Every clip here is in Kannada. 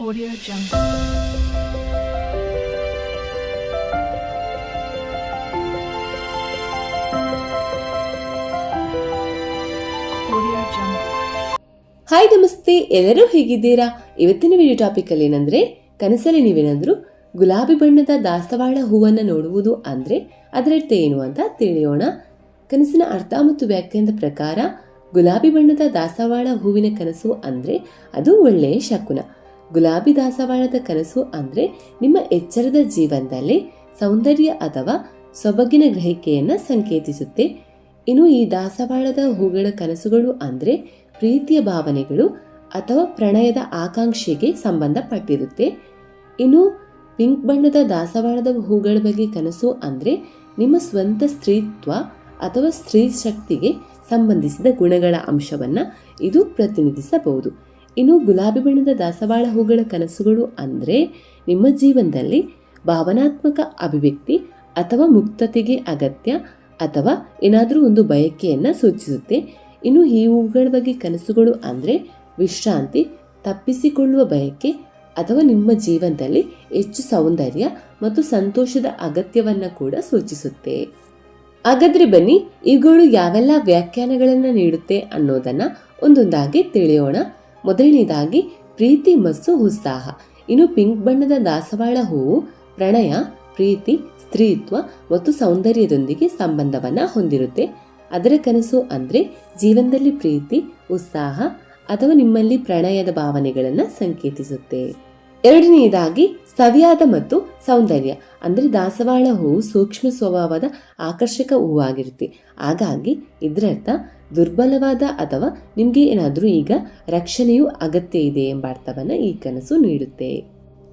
Audio Jungle. ಹಾಯ್ ನಮಸ್ತೆ. ಎಲ್ಲರೂ ಹೇಗಿದ್ದೀರಾ? ಇವತ್ತಿನ ವಿಡಿಯೋ ಟಾಪಿಕ್ ಅಲ್ಲಿ ಏನಂದ್ರೆ, ಕನಸಲ್ಲಿ ನೀವೇನಾದ್ರೂ ಗುಲಾಬಿ ಬಣ್ಣದ ದಾಸವಾಳ ಹೂವನ್ನ ನೋಡುವುದು ಅಂದ್ರೆ ಅದರ ಅರ್ಥ ಏನು ಅಂತ ತಿಳಿಯೋಣ. ಕನಸಿನ ಅರ್ಥ ಮತ್ತು ವ್ಯಾಖ್ಯಾನದ ಪ್ರಕಾರ, ಗುಲಾಬಿ ಬಣ್ಣದ ದಾಸವಾಳ ಹೂವಿನ ಕನಸು ಅಂದ್ರೆ ಅದು ಒಳ್ಳೆಯ ಶಕುನ. ಗುಲಾಬಿ ದಾಸವಾಳದ ಕನಸು ಅಂದ್ರೆ ನಿಮ್ಮ ಎಚ್ಚರದ ಜೀವನದಲ್ಲಿ ಸೌಂದರ್ಯ ಅಥವಾ ಸೊಬಗಿನ ಗ್ರಹಿಕೆಯನ್ನ ಸಂಕೇತಿಸುತ್ತೆ. ಇನ್ನು ಈ ದಾಸವಾಳದ ಹೂಗಳ ಕನಸುಗಳು ಅಂದ್ರೆ ಪ್ರೀತಿಯ ಭಾವನೆಗಳು ಅಥವಾ ಪ್ರಣಯದ ಆಕಾಂಕ್ಷೆಗೆ ಸಂಬಂಧಪಟ್ಟಿರುತ್ತೆ. ಇನ್ನು ಪಿಂಕ್ ಬಣ್ಣದ ದಾಸವಾಳದ ಹೂಗಳ ಬಗ್ಗೆ ಕನಸು ಅಂದ್ರೆ ನಿಮ್ಮ ಸ್ವಂತ ಸ್ತ್ರೀತ್ವ ಅಥವಾ ಸ್ತ್ರೀ ಶಕ್ತಿಗೆ ಸಂಬಂಧಿಸಿದ ಗುಣಗಳ ಅಂಶವನ್ನ ಇದು ಪ್ರತಿನಿಧಿಸಬಹುದು. ಇನ್ನು ಗುಲಾಬಿ ಬಣ್ಣದ ದಾಸವಾಳ ಹೂಗಳ ಕನಸುಗಳು ಅಂದರೆ ನಿಮ್ಮ ಜೀವನದಲ್ಲಿ ಭಾವನಾತ್ಮಕ ಅಭಿವ್ಯಕ್ತಿ ಅಥವಾ ಮುಕ್ತತೆಗೆ ಅಗತ್ಯ ಅಥವಾ ಏನಾದರೂ ಒಂದು ಬಯಕೆಯನ್ನು ಸೂಚಿಸುತ್ತೆ. ಇನ್ನು ಈ ಹೂಗಳ ಬಗ್ಗೆ ಕನಸುಗಳು ಅಂದರೆ ವಿಶ್ರಾಂತಿ, ತಪ್ಪಿಸಿಕೊಳ್ಳುವ ಬಯಕೆ ಅಥವಾ ನಿಮ್ಮ ಜೀವನದಲ್ಲಿ ಹೆಚ್ಚು ಸೌಂದರ್ಯ ಮತ್ತು ಸಂತೋಷದ ಅಗತ್ಯವನ್ನು ಕೂಡ ಸೂಚಿಸುತ್ತೆ. ಹಾಗಾದರೆ ಬನ್ನಿ, ಇವುಗಳು ಯಾವೆಲ್ಲ ವ್ಯಾಖ್ಯಾನಗಳನ್ನು ನೀಡುತ್ತೆ ಅನ್ನೋದನ್ನು ಒಂದೊಂದಾಗಿ ತಿಳಿಯೋಣ. ಮೊದಲನೇದಾಗಿ ಪ್ರೀತಿ ಮತ್ತು ಉತ್ಸಾಹ. ಇನ್ನು ಪಿಂಕ್ ಬಣ್ಣದ ದಾಸವಾಳ ಹೂವು ಪ್ರಣಯ, ಪ್ರೀತಿ, ಸ್ತ್ರೀತ್ವ ಮತ್ತು ಸೌಂದರ್ಯದೊಂದಿಗೆ ಸಂಬಂಧವನ್ನ ಹೊಂದಿರುತ್ತೆ. ಅದರ ಕನಸು ಅಂದ್ರೆ ಜೀವನದಲ್ಲಿ ಪ್ರೀತಿ, ಉತ್ಸಾಹ ಅಥವಾ ನಿಮ್ಮಲ್ಲಿ ಪ್ರಣಯದ ಭಾವನೆಗಳನ್ನು ಸಂಕೇತಿಸುತ್ತೆ. ಎರಡನೆಯದಾಗಿ ಸವಿಯಾದ ಮತ್ತು ಸೌಂದರ್ಯ, ಅಂದರೆ ದಾಸವಾಳ ಹೂವು ಸೂಕ್ಷ್ಮ ಸ್ವಭಾವದ ಆಕರ್ಷಕ ಹೂವಾಗಿರುತ್ತೆ. ಹಾಗಾಗಿ ಇದರರ್ಥ ದುರ್ಬಲವಾದ ಅಥವಾ ನಿಮಗೆ ಏನಾದರೂ ಈಗ ರಕ್ಷಣೆಯು ಅಗತ್ಯ ಇದೆ ಎಂಬ ಅರ್ಥವನ್ನು ಈ ಕನಸು ನೀಡುತ್ತೆ.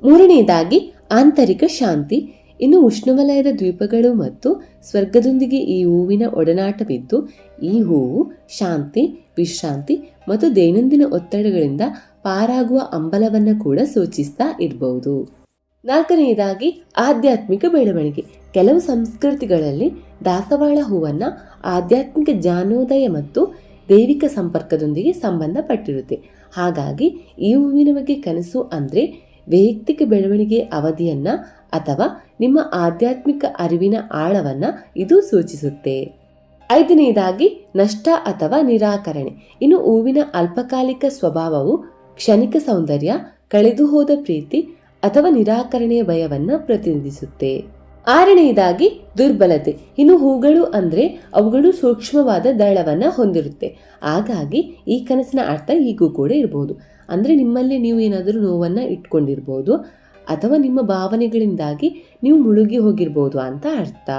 ಮೂರನೆಯದಾಗಿ ಆಂತರಿಕ ಶಾಂತಿ ಇನ್ನು ಉಷ್ಣವಲಯದ ದ್ವೀಪಗಳು ಮತ್ತು ಸ್ವರ್ಗದೊಂದಿಗೆ ಈ ಹೂವಿನ ಒಡನಾಟವಿದ್ದು, ಈ ಹೂವು ಶಾಂತಿ, ವಿಶ್ರಾಂತಿ ಮತ್ತು ದೈನಂದಿನ ಒತ್ತಡಗಳಿಂದ ಪಾರಾಗುವ ಅಂಬಲವನ್ನು ಕೂಡ ಸೂಚಿಸ್ತಾ ಇರಬಹುದು ನಾಲ್ಕನೆಯದಾಗಿ, ಆಧ್ಯಾತ್ಮಿಕ ಬೆಳವಣಿಗೆ. ಕೆಲವು ಸಂಸ್ಕೃತಿಗಳಲ್ಲಿ ದಾಸವಾಳ ಹೂವನ್ನ ಆಧ್ಯಾತ್ಮಿಕ ಜ್ಞಾನೋದಯ ಮತ್ತು ದೈವಿಕ ಸಂಪರ್ಕದೊಂದಿಗೆ ಸಂಬಂಧಪಟ್ಟಿರುತ್ತೆ. ಹಾಗಾಗಿ, ಈ ಹೂವಿನ ಬಗ್ಗೆ ಕನಸು ಅಂದ್ರೆ ವೈಯಕ್ತಿಕ ಬೆಳವಣಿಗೆ ಅವಧಿಯನ್ನ ಅಥವಾ ನಿಮ್ಮ ಆಧ್ಯಾತ್ಮಿಕ ಅರಿವಿನ ಆಳವನ್ನು ಇದು ಸೂಚಿಸುತ್ತೆ. ಐದನೆಯದಾಗಿ ನಷ್ಟ ಅಥವಾ ನಿರಾಕರಣೆ. ಇನ್ನು ಹೂವಿನ ಅಲ್ಪಕಾಲಿಕ ಸ್ವಭಾವವು ಕ್ಷಣಿಕ ಸೌಂದರ್ಯ, ಕಳೆದುಹೋದ ಪ್ರೀತಿ ಅಥವಾ ನಿರಾಕರಣೆಯ ಭಯವನ್ನ ಪ್ರತಿನಿಧಿಸುತ್ತೆ. ಆರನೆಯದಾಗಿ ದುರ್ಬಲತೆ. ಇನ್ನು ಹೂಗಳು ಅಂದ್ರೆ ಅವುಗಳು ಸೂಕ್ಷ್ಮವಾದ ದಳವನ್ನು ಹೊಂದಿರುತ್ತೆ. ಹಾಗಾಗಿ ಈ ಕನಸಿನ ಅರ್ಥ ಈಗೂ ಕೂಡ ಇರಬಹುದು ಅಂದ್ರೆ ನಿಮ್ಮಲ್ಲಿ ನೀವು ಏನಾದರೂ ನೋವನ್ನ ಇಟ್ಕೊಂಡಿರ್ಬೋದು. ಅಥವಾ ನಿಮ್ಮ ಭಾವನೆಗಳಿಂದಾಗಿ ನೀವು ಮುಳುಗಿ ಹೋಗಿರ್ಬೋದು ಅಂತ ಅರ್ಥ.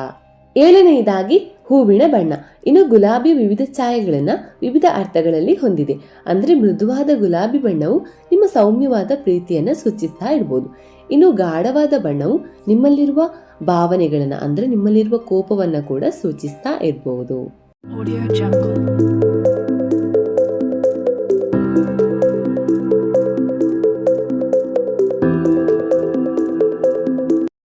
ಏಳನೆಯದಾಗಿ, ಹೂವಿನ ಬಣ್ಣ. ಇನ್ನು ಗುಲಾಬಿ ವಿವಿಧ ಛಾಯೆಗಳನ್ನ ವಿವಿಧ ಅರ್ಥಗಳಲ್ಲಿ ಹೊಂದಿದೆ. ಅಂದ್ರೆ ಮೃದುವಾದ ಗುಲಾಬಿ ಬಣ್ಣವು ನಿಮ್ಮ ಸೌಮ್ಯವಾದ ಪ್ರೀತಿಯನ್ನ ಸೂಚಿಸ್ತಾ ಇರ್ಬೋದು. ಇನ್ನು ಗಾಢವಾದ ಬಣ್ಣವು ನಿಮ್ಮಲ್ಲಿರುವ ಭಾವನೆಗಳನ್ನ, ಅಂದ್ರೆ ನಿಮ್ಮಲ್ಲಿರುವ ಕೋಪವನ್ನ ಕೂಡ ಸೂಚಿಸ್ತಾ ಇರಬಹುದು.